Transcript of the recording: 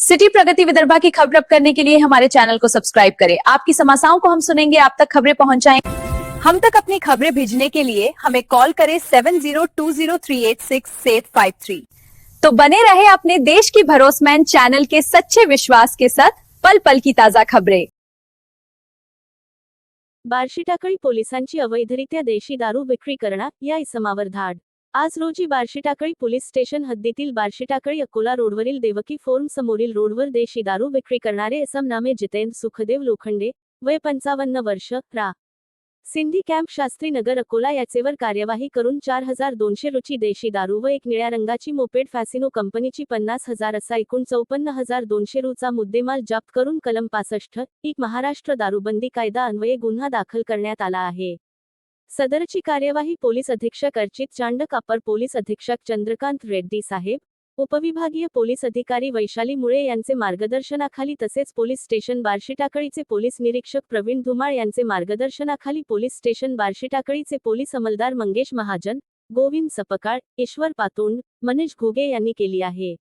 City प्रगति विदर्भा की खबर करने के लिए हमारे चैनल को सब्सक्राइब करें। आपकी समस्याओं को हम सुनेंगे। आप तक खबरें पहुंचाएँ। हम तक अपनी खबरें भेजने के लिए हमें कॉल करें seven zero two zero three eight six eight five three. तो बने रहे अपने देश की भरोसमैन चैनल के सच्चे विश्वास के साथ पल पल की ताज़ा खबरें। बार्शी टाकळी पोलिसांची अवैधरित्या देशी दारू विक्री करणार या इसमावर धाड। आज रोजी बार्शीटाकळी पोलीस स्टेशन हद्दीतील बार्शीटाकळी अकोला रोडवरील देवकी फोर्म समोरील रोडवर देशी दारू विक्री करणारे इसम नामे जितेंद्र सुखदेव लोखंडे वय पंचावन्न वर्ष रा. सिंधी कॅम्प शास्त्री नगर अकोला याचेवर कार्यवाही करून चार हजार दोनशे रुची देशी दारू व एक निळ्या रंगाची मोपेड फॅसिनो कंपनीची पन्नास हजार असा एकूण चौपन्न हजार दोनशे रुचा मुद्देमाल जप्त करून कलम पासष्ट एक महाराष्ट्र दारूबंदी कायदा अन्वये गुन्हा दाखल करण्यात आला आहे. सदरची कार्यवाही पोलीस अधीक्षक अर्चित चांडक अपर पोलीस अधीक्षक चंद्रकांत रेड्डी साहेब उपविभागीय पोलीस अधिकारी वैशाली मुळे यांचे मार्गदर्शनाखाली तसेच पोलीस स्टेशन बार्शीटाकळीचे पोलीस निरीक्षक प्रवीण धुमाळ यांचे मार्गदर्शनाखाली पोलीस स्टेशन बार्शीटाकळीचे पोलीस अंमलदार मंगेश महाजन गोविंद सपकाळ ईश्वर पातोंड मनीष घुगे यांनी केली आहे.